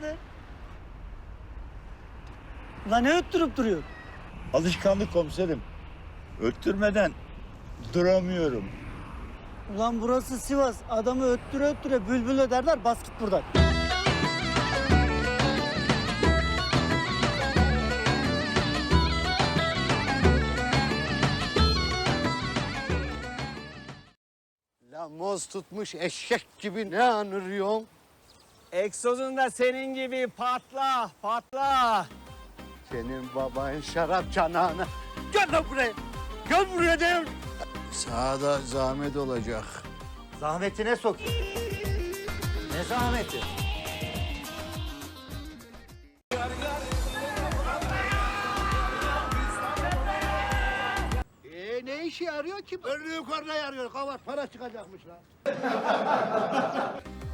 Hayırdır? Ulan ne öttürüp duruyor? Alışkanlık komiserim. Öttürmeden duramıyorum. Ulan burası Sivas. Adamı öttüre öttüre bülbül öderler. Bas git buradan. La moz tutmuş eşek gibi ne anırıyorsun? Egzozun da senin gibi patla, patla. Senin baban şarap çanağına. Gel lan buraya. Gel buraya diyorum. Sağda zahmet olacak. Zahmetine sok. Ne zahmeti? Ee, ne işe yarıyor ki? Önlüğü korna yarıyor. Kavat para çıkacakmış lan.